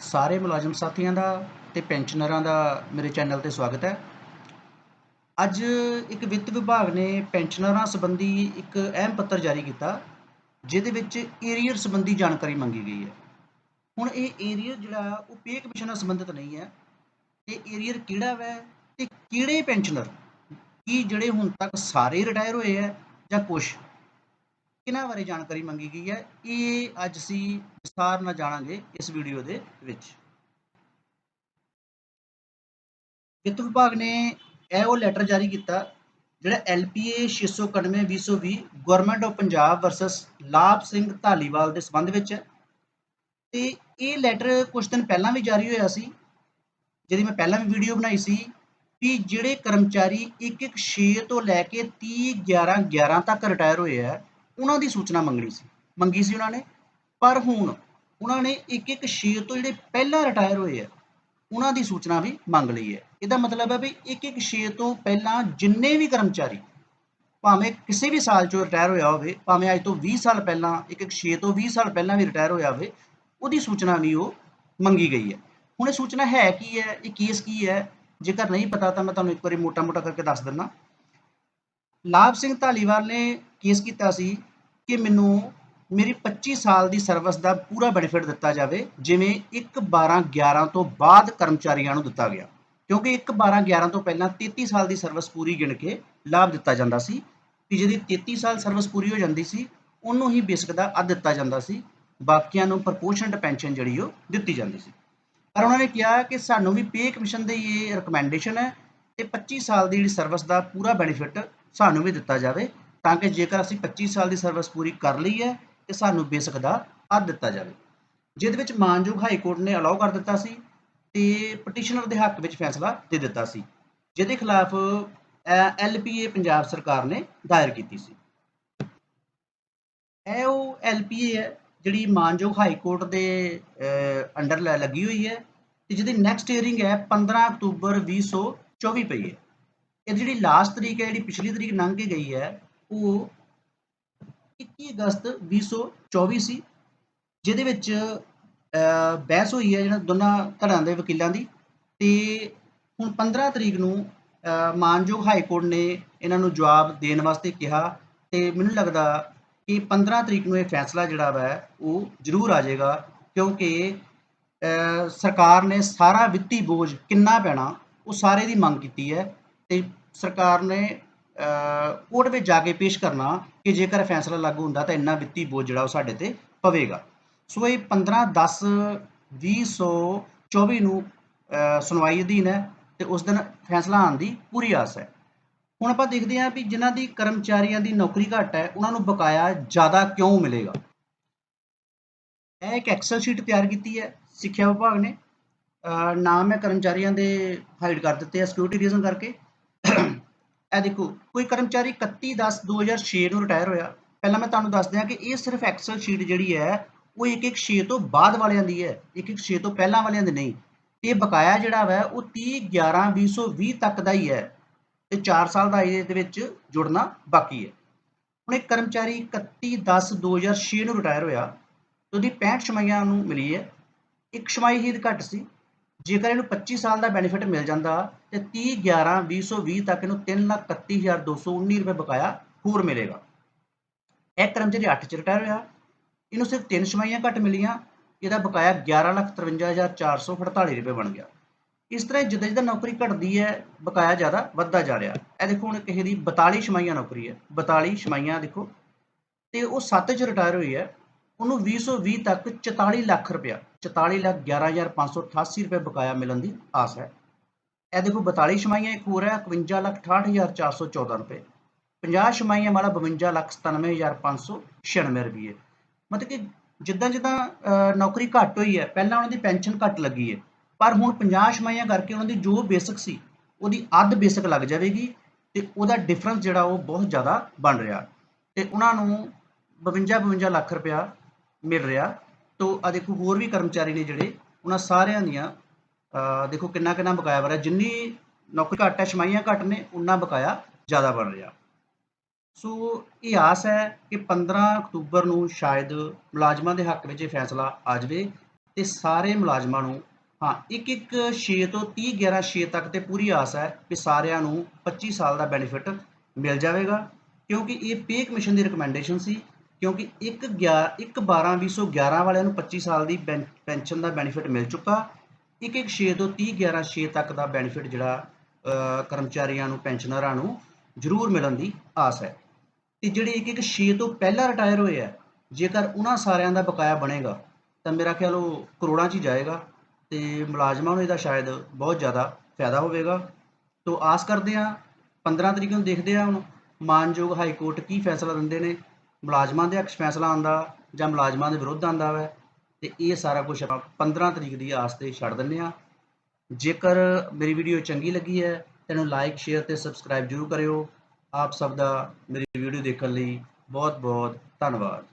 ਸਾਰੇ ਮੁਲਾਜ਼ਮ ਸਾਥੀਆਂ ਦਾ ਤੇ ਪੈਨਸ਼ਨਰਾਂ ਦਾ ਮੇਰੇ ਚੈਨਲ ਤੇ ਸਵਾਗਤ ਹੈ। ਅੱਜ ਇੱਕ ਵਿੱਤ ਵਿਭਾਗ ਨੇ ਪੈਨਸ਼ਨਰਾਂ ਸੰਬੰਧੀ ਇੱਕ ਅਹਿਮ ਪੱਤਰ ਜਾਰੀ ਕੀਤਾ, ਜਿਹਦੇ ਵਿੱਚ ਏਰੀਅਰ ਸੰਬੰਧੀ ਜਾਣਕਾਰੀ ਮੰਗੀ ਗਈ ਹੈ। ਹੁਣ ਇਹ ਏਰੀਅਰ ਜਿਹੜਾ, ਉਹ ਪੇ ਕਮਿਸ਼ਨ ਨਾਲ ਸੰਬੰਧਿਤ ਨਹੀਂ ਹੈ। ਤੇ ਏਰੀਅਰ ਕਿਹੜਾ ਵੈ ਤੇ ਕਿਹੜੇ ਪੈਨਸ਼ਨਰ, ਕੀ ਜਿਹੜੇ ਹੁਣ ਤੱਕ ਸਾਰੇ ਰਿਟਾਇਰ ਹੋਏ ਹੈ ਜਾਂ ਕੁਛ ਕਿਹਨਾਂ ਬਾਰੇ ਜਾਣਕਾਰੀ ਮੰਗੀ ਗਈ ਹੈ। ਇਹ ਅੱਜ ਅਸੀਂ ਵਿਸਥਾਰ ਨਾਲ ਜਾਣਾਂਗੇ ਇਸ ਵੀਡੀਓ ਦੇ ਵਿੱਚ। ਵਿੱਤ ਵਿਭਾਗ ਨੇ ਇਹ ਉਹ ਲੈਟਰ ਜਾਰੀ ਕੀਤਾ, ਜਿਹੜਾ LPA 691 2020 government of Punjab versus Labh Singh Dhaliwal ਦੇ ਸੰਬੰਧ ਵਿੱਚ ਹੈ। ਤੇ ਇਹ ਲੈਟਰ ਕੁਝ ਦਿਨ ਪਹਿਲਾਂ ਵੀ ਜਾਰੀ ਹੋਇਆ ਸੀ, ਜਿਹਦੀ ਮੈਂ ਪਹਿਲਾਂ ਵੀ ਵੀਡੀਓ ਬਣਾਈ ਸੀ ਕਿ ਜਿਹੜੇ ਕਰਮਚਾਰੀ 116 ਤੋਂ ਲੈ ਕੇ 30 11 11 ਤੱਕ ਰਿਟਾਇਰ ਹੋਏ ਆ ਉਹਨਾਂ ਦੀ ਸੂਚਨਾ ਮੰਗਣੀ ਸੀ, ਮੰਗੀ ਸੀ ਉਹਨਾਂ ਨੇ, ਪਰ ਹੁਣ ਉਹਨਾਂ ਨੇ 116 ਤੋਂ ਜਿਹੜੇ ਪਹਿਲਾਂ ਰਿਟਾਇਰ ਹੋਏ ਆ, ਉਹਨਾਂ ਦੀ ਸੂਚਨਾ ਵੀ ਮੰਗ ਲਈ ਹੈ। ਇਹਦਾ ਮਤਲਬ ਹੈ ਵੀ 116 ਤੋਂ ਪਹਿਲਾਂ ਜਿੰਨੇ ਵੀ ਕਰਮਚਾਰੀ, ਭਾਵੇਂ ਕਿਸੇ ਵੀ ਸਾਲ ਚੋਂ ਰਿਟਾਇਰ ਹੋਇਆ ਹੋਵੇ, ਭਾਵੇਂ ਅੱਜ ਤੋਂ 20 ਸਾਲ ਪਹਿਲਾਂ 116 ਤੋਂ 20 ਸਾਲ ਪਹਿਲਾਂ ਵੀ ਰਿਟਾਇਰ ਹੋਇਆ ਹੋਵੇ, ਉਹਦੀ ਸੂਚਨਾ ਵੀ ਉਹ ਮੰਗੀ ਗਈ ਹੈ। ਹੁਣ ਇਹ ਸੂਚਨਾ ਹੈ ਕੀ ਹੈ, ਇਹ ਕੇਸ ਕੀ ਹੈ? ਜੇਕਰ ਨਹੀਂ ਪਤਾ ਤਾਂ ਮੈਂ ਤੁਹਾਨੂੰ ਇੱਕ ਵਾਰੀ ਮੋਟਾ-ਮੋਟਾ ਕਰਕੇ ਦੱਸ ਦਿੰਦਾ। ਲਾਭ ਸਿੰਘ ਧਾਲੀਵਾਲ ਨੇ ਕੇਸ ਕੀਤਾ ਸੀ ਕਿ ਮੈਨੂੰ ਮੇਰੀ 25 ਸਾਲ ਦੀ ਸਰਵਿਸ ਦਾ ਪੂਰਾ ਬੈਨੀਫਿਟ ਦਿੱਤਾ ਜਾਵੇ, ਜਿਵੇਂ 1 12 11 ਤੋਂ ਬਾਅਦ ਕਰਮਚਾਰੀਆਂ ਨੂੰ ਦਿੱਤਾ ਗਿਆ। ਕਿਉਂਕਿ 1 12 11 ਤੋਂ ਪਹਿਲਾਂ 33 ਸਾਲ ਦੀ ਸਰਵਿਸ ਪੂਰੀ ਗਿਣ ਕੇ ਲਾਭ ਦਿੱਤਾ ਜਾਂਦਾ ਸੀ। ਕਿ ਜਿਹਦੀ 33 ਸਾਲ ਸਰਵਿਸ ਪੂਰੀ ਹੋ ਜਾਂਦੀ ਸੀ, ਉਹਨੂੰ ਹੀ ਬੇਸਿਕ ਦਾ ਅੱਧ ਦਿੱਤਾ ਜਾਂਦਾ ਸੀ। ਬਾਕੀਆਂ ਨੂੰ ਪ੍ਰਪੋਰਸ਼ਨਟ ਪੈਨਸ਼ਨ ਜਿਹੜੀ ਉਹ ਦਿੱਤੀ ਜਾਂਦੀ ਸੀ। ਪਰ ਉਹਨਾਂ ਨੇ ਕਿਹਾ ਕਿ ਸਾਨੂੰ ਵੀ ਪੇ ਕਮਿਸ਼ਨ ਦੀ ਇਹ ਰეკਮੈਂਡੇਸ਼ਨ ਹੈ ਤੇ 25 ਸਾਲ ਦੀ ਜਿਹੜੀ ਸਰਵਿਸ ਦਾ ਪੂਰਾ ਬੈਨੀਫਿਟ ਸਾਨੂੰ ਵੀ ਦਿੱਤਾ ਜਾਵੇ। ਤਾਂ ਕਿ ਜੇਕਰ ਅਸੀਂ 25 ਸਾਲ ਦੀ ਸਰਵਿਸ ਪੂਰੀ ਕਰ ਲਈ ਹੈ, ਤੇ ਸਾਨੂੰ ਬੇਸਿਕ ਦਾ ਅੱਧ ਦਿੱਤਾ ਜਾਵੇ। ਜਿਹਦੇ ਵਿੱਚ ਮਾਨਯੋਗ ਹਾਈ ਕੋਰਟ ਨੇ ਅਲਾਉ ਕਰ ਦਿੱਤਾ ਸੀ ਤੇ ਪਟੀਸ਼ਨਰ ਦੇ ਹੱਕ ਵਿੱਚ ਫੈਸਲਾ ਦੇ ਦਿੱਤਾ ਸੀ। ਜਿਹਦੇ ਖਿਲਾਫ ਐਲਪੀਏ ਪੰਜਾਬ ਸਰਕਾਰ ਨੇ ਦਾਇਰ ਕੀਤੀ ਸੀ। ਇਹ ਉਹ ਐਲਪੀਏ ਹੈ, ਜਿਹੜੀ ਮਾਨਯੋਗ ਹਾਈ ਕੋਰਟ ਦੇ ਅੰਡਰ ਲੱਗੀ ਹੋਈ ਹੈ ਤੇ ਜਿਹਦੀ ਨੈਕਸਟ ਹੀਅਰਿੰਗ ਹੈ 15 ਅਕਤੂਬਰ 2024 ਪਈ ਹੈ। ਇਹ ਜਿਹੜੀ ਲਾਸਟ ਤਰੀਕ ਹੈ, ਜਿਹੜੀ ਪਿਛਲੀ ਤਰੀਕ ਲੰਘ ਕੇ ਗਈ ਹੈ ਉਹ 21 ਅਗਸਤ 2024 ਸੀ ਜਿਹਦੇ ਵਿੱਚ ਬਹਿਸ ਹੋਈ ਹੈ ਜਿਹੜਾ ਦੋਨਾਂ ਧੜਾਂ ਦੇ ਵਕੀਲਾਂ ਦੀ ਤੇ ਹੁਣ 15 ਤਰੀਕ ਨੂੰ ਮਾਨਯੋਗ ਹਾਈ ਕੋਰਟ ਨੇ ਇਹਨਾਂ ਨੂੰ ਜਵਾਬ ਦੇਣ ਵਾਸਤੇ ਕਿਹਾ ਤੇ ਮੈਨੂੰ ਲੱਗਦਾ ਕਿ 15 ਤਰੀਕ ਨੂੰ ਇਹ ਫੈਸਲਾ ਜਿਹੜਾ ਵਾ ਉਹ ਜ਼ਰੂਰ ਆ ਜਾਏਗਾ ਕਿਉਂਕਿ ਸਰਕਾਰ ਨੇ ਸਾਰਾ ਵਿੱਤੀ ਬੋਝ ਕਿੰਨਾ ਪੈਣਾ ਉਹ ਸਾਰੇ ਦੀ ਮੰਗ ਕੀਤੀ ਹੈ ਤੇ ਸਰਕਾਰ ਨੇ ਕੋਰਟ ਵਿੱਚ ਜਾ ਕੇ ਪੇਸ਼ ਕਰਨਾ ਕਿ ਜੇਕਰ ਫੈਸਲਾ ਲਾਗੂ ਹੁੰਦਾ ਤਾਂ ਇੰਨਾ ਵਿੱਤੀ ਬੋਝ ਜਿਹੜਾ ਉਹ ਸਾਡੇ ਤੇ ਪਵੇਗਾ। ਸੋ ਇਹ 15 10 2024 ਨੂੰ ਸੁਣਵਾਈ ਅਧੀਨ ਹੈ ਤੇ ਉਸ ਦਿਨ ਫੈਸਲਾ ਆਉਣ ਦੀ ਪੂਰੀ ਆਸ ਹੈ। ਹੁਣ ਆਪਾਂ ਦੇਖਦੇ ਹਾਂ ਵੀ ਜਿਨ੍ਹਾਂ ਦੀ ਕਰਮਚਾਰੀਆਂ ਦੀ ਨੌਕਰੀ ਘੱਟ ਹੈ, ਉਹਨਾਂ ਨੂੰ ਬਕਾਇਆ ਜ਼ਿਆਦਾ ਕਿਉਂ ਮਿਲੇਗਾ? ਇਹ ਇੱਕ ਐਕਸਲ ਸ਼ੀਟ ਤਿਆਰ ਕੀਤੀ ਹੈ ਸਿੱਖਿਆ ਵਿਭਾਗ ਨੇ। ਨਾਮ ਹੈ ਕਰਮਚਾਰੀਆਂ ਦੇ ਹਾਈਡ ਕਰ ਦਿੱਤੇ ਆ ਸਿਕਿਉਰਿਟੀ ਰੀਜ਼ਨ ਕਰਕੇ। ਇਹ ਦੇਖੋ, ਕੋਈ ਕਰਮਚਾਰੀ 31 10 2006 ਨੂੰ ਰਿਟਾਇਰ ਹੋਇਆ, ਪਹਿਲਾਂ ਮੈਂ ਤੁਹਾਨੂੰ ਦੱਸ ਦਿਆਂ ਕਿ ਇਹ ਸਿਰਫ ਐਕਸਲ ਸ਼ੀਟ ਜਿਹੜੀ ਹੈ, ਉਹ ਇੱਕ ਇੱਕ 6 ਤੋਂ ਬਾਅਦ ਵਾਲਿਆਂ ਦੀ ਹੈ, ਇੱਕ ਇੱਕ 6 ਤੋਂ ਪਹਿਲਾਂ ਵਾਲਿਆਂ ਦੀ ਨਹੀਂ। ਇਹ ਬਕਾਇਆ ਜਿਹੜਾ ਵਾ, ਉਹ 30 11 2020 ਤੱਕ ਦਾ ਹੀ ਹੈ, ਤੇ 4 ਸਾਲ ਦਾ ਇਹਦੇ ਵਿੱਚ ਜੁੜਨਾ ਬਾਕੀ ਹੈ। ਹੁਣ ਇੱਕ ਕਰਮਚਾਰੀ 31 10 2006 ਨੂੰ ਰਿਟਾਇਰ ਹੋਇਆ, ਤੇ ਉਹਦੀ 65 ਛਮਾਈਆਂ ਨੂੰ ਮਿਲੀ ਹੈ। ਇੱਕ ਛਮਾਈ ਹੀ ਘੱਟ ਸੀ ਜੇਕਰ ਇਹਨੂੰ 25 ਸਾਲ ਦਾ ਬੈਨੀਫਿਟ ਮਿਲ ਜਾਂਦਾ ਤੇ 30 11 2020 ਤੱਕ ਇਹਨੂੰ 331219 ਰੁਪਏ ਬਕਾਇਆ ਹੋਰ ਮਿਲੇਗਾ। ਇਹ ਕਰਮਚਾਰੀ 8 ਚ ਰਿਟਾਇਰ ਹੋਇਆ, ਇਹਨੂੰ ਸਿਰਫ ਤਿੰਨ ਛਮਾਈਆਂ ਘੱਟ ਮਿਲੀਆਂ, ਇਹਦਾ ਬਕਾਇਆ 1153448 ਰੁਪਏ ਬਣ ਗਿਆ। ਇਸ ਤਰ੍ਹਾਂ ਜਿੱਦਾਂ ਜਿੱਦਾਂ ਨੌਕਰੀ ਘਟਦੀ ਹੈ, ਬਕਾਇਆ ਜ਼ਿਆਦਾ ਵੱਧਦਾ ਜਾ ਰਿਹਾ। ਇਹ ਦੇਖੋ ਹੁਣ ਕਿਸੇ ਦੀ 42 ਛਮਾਈਆਂ ਨੌਕਰੀ ਹੈ 42 ਛਮਾਈਆਂ ਦੇਖੋ। ਤੇ ਉਹ 7 ਚ ਰਿਟਾਇਰ ਹੋਈ ਹੈ, ਉਹਨੂੰ 2020 ਤੱਕ 44 ਲੱਖ ਰੁਪਇਆ 44 ਲੱਖ 11588 ਰੁਪਏ ਬਕਾਇਆ ਮਿਲਣ ਦੀ ਆਸ ਹੈ। ਇਹ ਦੇਖੋ 42 ਛਮਾਈਆਂ ਇੱਕ ਹੋਰ ਹੈ 51 ਲੱਖ 68414 ਰੁਪਏ। 50 ਛਮਾਈਆਂ ਵਾਲਾ 52 ਲੱਖ 97596 ਰੁਪਏ। ਮਤਲਬ ਕਿ ਜਿੱਦਾਂ ਜਿੱਦਾਂ ਨੌਕਰੀ ਘੱਟ ਹੋਈ ਹੈ, ਪਹਿਲਾਂ ਉਹਨਾਂ ਦੀ ਪੈਨਸ਼ਨ ਘੱਟ ਲੱਗੀ ਹੈ। ਪਰ ਹੁਣ 50 ਛਮਾਈਆਂ ਕਰਕੇ ਉਹਨਾਂ ਦੀ ਜੋ ਬੇਸਿਕ ਸੀ, ਉਹਦੀ ਅੱਧ ਬੇਸਿਕ ਲੱਗ ਜਾਵੇਗੀ ਤੇ ਉਹਦਾ ਡਿਫਰੈਂਸ ਜਿਹੜਾ ਉਹ ਬਹੁਤ ਜ਼ਿਆਦਾ ਬਣ ਰਿਹਾ। ਤੇ ਉਹਨਾਂ ਨੂੰ 52 52 ਲੱਖ ਰੁਪਇਆ ਮਿਲ ਰਿਹਾ। ਤੋਂ ਆ ਦੇਖੋ ਹੋਰ ਵੀ ਕਰਮਚਾਰੀ ਨੇ ਜਿਹੜੇ, ਉਹਨਾਂ ਸਾਰਿਆਂ ਦੀਆਂ ਦੇਖੋ ਕਿੰਨਾ ਕਿੰਨਾ ਬਕਾਇਆ ਬਣ ਰਿਹਾ ਜਿੰਨੀ ਨੌਕਰੀ ਘੱਟ ਹੈ, ਛਮਾਈਆਂ ਘੱਟ ਨੇ ਉਨਾ ਬਕਾਇਆ ਜ਼ਿਆਦਾ ਬਣ ਰਿਹਾ। ਸੋ ਇਹ ਆਸ ਹੈ ਕਿ 15 ਅਕਤੂਬਰ ਨੂੰ ਸ਼ਾਇਦ ਮੁਲਾਜ਼ਮਾਂ ਦੇ ਹੱਕ ਵਿੱਚ ਇਹ ਫੈਸਲਾ ਆ ਜਾਵੇ ਤੇ ਸਾਰੇ ਮੁਲਾਜ਼ਮਾਂ ਨੂੰ, ਹਾਂ, ਇੱਕ ਇੱਕ 6 ਤੋਂ 30 11 6 ਤੱਕ ਤੇ ਪੂਰੀ ਆਸ ਹੈ ਕਿ ਸਾਰਿਆਂ ਨੂੰ 25 ਸਾਲ ਦਾ ਬੈਨੀਫਿਟ ਮਿਲ ਜਾਵੇਗਾ, ਕਿਉਂਕਿ ਇਹ ਪੇ ਕਮਿਸ਼ਨ ਦੀ ਰਿਕਮੈਂਡੇਸ਼ਨ ਸੀ ਕਿਉਂਕਿ 1 11 1 12 2011 ਵਾਲਿਆਂ ਨੂੰ 25 ਸਾਲ ਦੀ ਪੈਨ- ਪੈਨਸ਼ਨ ਦਾ ਬੈਨੀਫਿਟ ਮਿਲ ਚੁੱਕਾ। ਇੱਕ ਇੱਕ 6 ਤੋਂ 30 11 6 ਤੱਕ ਦਾ ਬੈਨੀਫਿਟ ਜਿਹੜਾ ਕਰਮਚਾਰੀਆਂ ਨੂੰ, ਪੈਨਸ਼ਨਰਾਂ ਨੂੰ ਜ਼ਰੂਰ ਮਿਲਣ ਦੀ ਆਸ ਹੈ। ਤੇ ਜਿਹੜੇ ਇੱਕ ਇੱਕ 6 ਤੋਂ ਪਹਿਲਾਂ ਰਿਟਾਇਰ ਹੋਏ ਆ, ਜੇਕਰ ਉਹਨਾਂ ਸਾਰਿਆਂ ਦਾ ਬਕਾਇਆ ਬਣੇਗਾ, ਤਾਂ ਮੇਰਾ ਖਿਆਲ ਉਹ ਕਰੋੜਾਂ 'ਚ ਹੀ ਜਾਏਗਾ ਤੇ ਮੁਲਾਜ਼ਮਾਂ ਨੂੰ ਇਹਦਾ ਸ਼ਾਇਦ ਬਹੁਤ ਜ਼ਿਆਦਾ ਫਾਇਦਾ ਹੋਵੇਗਾ। ਤੋਂ ਆਸ ਕਰਦੇ ਆ 15 ਤਰੀਕ ਨੂੰ ਦੇਖਦੇ ਆ ਹੁਣ ਮਾਨਯੋਗ ਹਾਈ ਕੋਰਟ ਕੀ ਫੈਸਲਾ ਦਿੰਦੇ ਨੇ। ਮੁਲਾਜ਼ਮਾਂ ਦੇ ਹੱਕ ਫੈਸਲਾ ਆਂਦਾ ਜਾਂ ਮੁਲਾਜ਼ਮਾਂ ਦੇ ਵਿਰੁੱਧ ਆਂਦਾ ਵੈ, ਤੇ ਇਹ ਸਾਰਾ ਕੁਝ ਆਪਾਂ 15 ਤਰੀਕ ਦੀ ਆਸ ਤੇ ਛੱਡ ਦਿੰਨੇ ਆ ਜੇਕਰ ਮੇਰੀ ਵੀਡੀਓ ਚੰਗੀ ਲੱਗੀ ਹੈ ਤੈਨੂੰ ਲਾਈਕ ਸ਼ੇਅਰ ਤੇ ਸਬਸਕ੍ਰਾਈਬ ਜਰੂਰ ਕਰਿਓ। ਆਪ ਸਭ ਦਾ ਮੇਰੀ ਵੀਡੀਓ ਦੇਖਣ ਲਈ ਬਹੁਤ ਬਹੁਤ ਧੰਨਵਾਦ।